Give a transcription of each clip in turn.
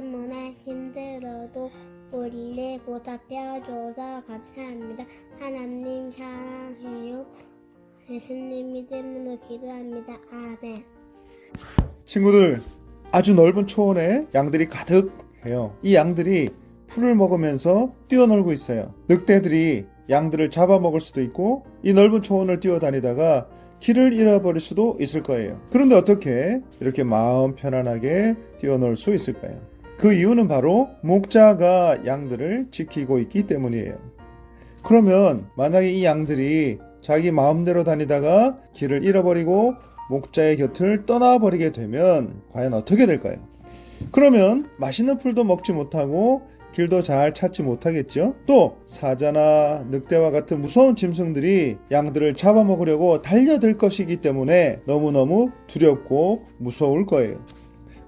때문에 힘들어도 우리를 보살펴줘서 감사합니다. 하나님 사랑해요. 예수님 믿음으로 기도합니다. 아멘. 친구들 아주 넓은 초원에 양들이 가득해요. 이 양들이 풀을 먹으면서 뛰어놀고 있어요. 늑대들이 양들을 잡아먹을 수도 있고 이 넓은 초원을 뛰어다니다가 길을 잃어버릴 수도 있을 거예요. 그런데 어떻게 이렇게 마음 편안하게 뛰어놀 수 있을까요? 그 이유는 바로 목자가 양들을 지키고 있기 때문이에요. 그러면 만약에 이 양들이 자기 마음대로 다니다가 길을 잃어버리고 목자의 곁을 떠나버리게 되면 과연 어떻게 될까요? 그러면 맛있는 풀도 먹지 못하고 길도 잘 찾지 못하겠죠? 또 사자나 늑대와 같은 무서운 짐승들이 양들을 잡아먹으려고 달려들 것이기 때문에 너무너무 두렵고 무서울 거예요.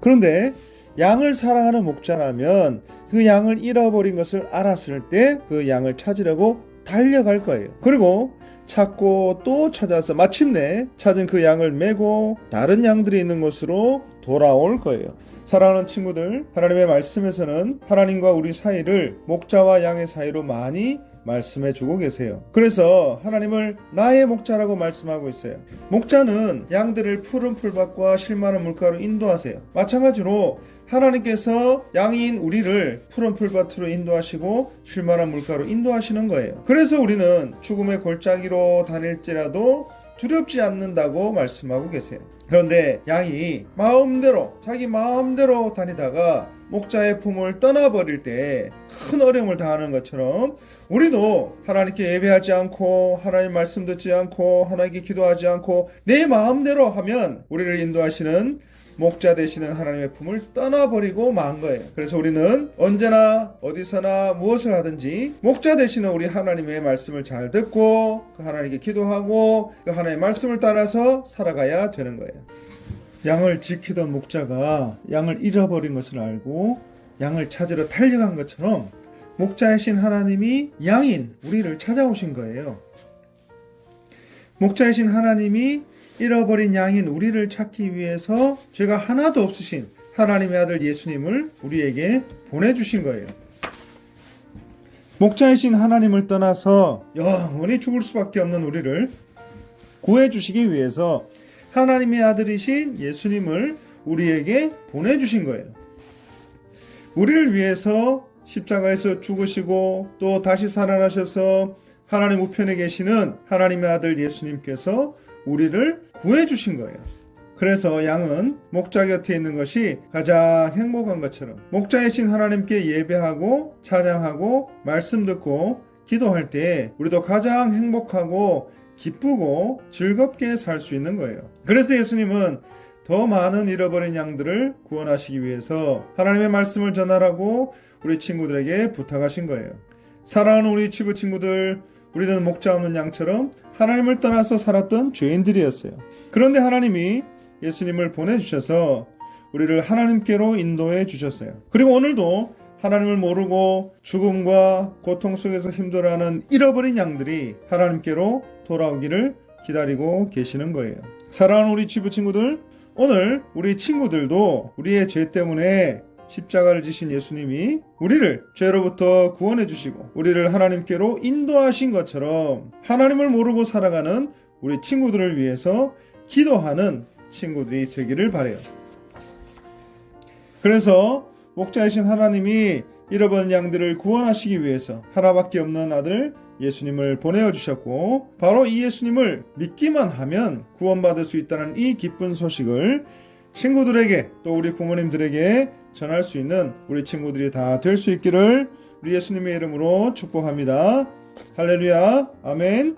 그런데 양을 사랑하는 목자라면 그 양을 잃어버린 것을 알았을 때 그 양을 찾으려고 달려갈 거예요. 그리고 찾고 또 찾아서 마침내 찾은 그 양을 메고 다른 양들이 있는 곳으로 돌아올 거예요. 사랑하는 친구들, 하나님의 말씀에서는 하나님과 우리 사이를 목자와 양의 사이로 많이 말씀해 주고 계세요. 그래서 하나님을 나의 목자라고 말씀하고 있어요. 목자는 양들을 푸른 풀밭과 실만한 물가로 인도하세요. 마찬가지로 하나님께서 양인 우리를 푸른 풀밭으로 인도하시고 쉴만한 물가로 인도하시는 거예요. 그래서 우리는 죽음의 골짜기로 다닐지라도 두렵지 않는다고 말씀하고 계세요. 그런데 양이 마음대로 자기 마음대로 다니다가 목자의 품을 떠나버릴 때 큰 어려움을 당하는 것처럼 우리도 하나님께 예배하지 않고 하나님 말씀 듣지 않고 하나님께 기도하지 않고 내 마음대로 하면 우리를 인도하시는 목자 되시는 하나님의 품을 떠나버리고 만 거예요. 그래서 우리는 언제나 어디서나 무엇을 하든지 목자 되시는 우리 하나님의 말씀을 잘 듣고 그 하나님께 기도하고 그 하나님의 말씀을 따라서 살아가야 되는 거예요. 양을 지키던 목자가 양을 잃어버린 것을 알고 양을 찾으러 달려간 것처럼 목자이신 하나님이 양인 우리를 찾아오신 거예요. 목자이신 하나님이 잃어버린 양인 우리를 찾기 위해서 죄가 하나도 없으신 하나님의 아들 예수님을 우리에게 보내주신 거예요. 목자이신 하나님을 떠나서 영원히 죽을 수밖에 없는 우리를 구해주시기 위해서 하나님의 아들이신 예수님을 우리에게 보내주신 거예요. 우리를 위해서 십자가에서 죽으시고 또 다시 살아나셔서 하나님 우편에 계시는 하나님의 아들 예수님께서 우리를 구해주신 거예요. 그래서 양은 목자 곁에 있는 것이 가장 행복한 것처럼 목자이신 하나님께 예배하고 찬양하고 말씀 듣고 기도할 때 우리도 가장 행복하고 기쁘고 즐겁게 살 수 있는 거예요. 그래서 예수님은 더 많은 잃어버린 양들을 구원하시기 위해서 하나님의 말씀을 전하라고 우리 친구들에게 부탁하신 거예요. 사랑하는 우리 치부 친구들, 우리는 목자 없는 양처럼 하나님을 떠나서 살았던 죄인들이었어요. 그런데 하나님이 예수님을 보내주셔서 우리를 하나님께로 인도해 주셨어요. 그리고 오늘도 하나님을 모르고 죽음과 고통 속에서 힘들어하는 잃어버린 양들이 하나님께로 돌아오기를 기다리고 계시는 거예요. 사랑하는 우리 치부 친구들, 오늘 우리 친구들도 우리의 죄 때문에 십자가를 지신 예수님이 우리를 죄로부터 구원해 주시고 우리를 하나님께로 인도하신 것처럼 하나님을 모르고 살아가는 우리 친구들을 위해서 기도하는 친구들이 되기를 바래요. 그래서 목자이신 하나님이 잃어버린 양들을 구원하시기 위해서 하나밖에 없는 아들 예수님을 보내어 주셨고 바로 이 예수님을 믿기만 하면 구원받을 수 있다는 이 기쁜 소식을 친구들에게 또 우리 부모님들에게 전할 수 있는 우리 친구들이 다 될 수 있기를 우리 예수님의 이름으로 축복합니다. 할렐루야. 아멘.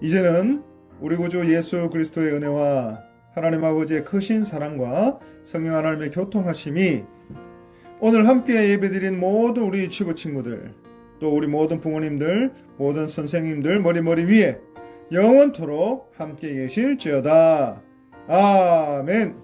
이제는 우리 구주 예수 그리스도의 은혜와 하나님 아버지의 크신 사랑과 성령 하나님의 교통하심이 오늘 함께 예배드린 모든 우리 친구 친구들 또 우리 모든 부모님들 모든 선생님들 머리머리 위에 영원토록 함께 계실지어다. 아멘.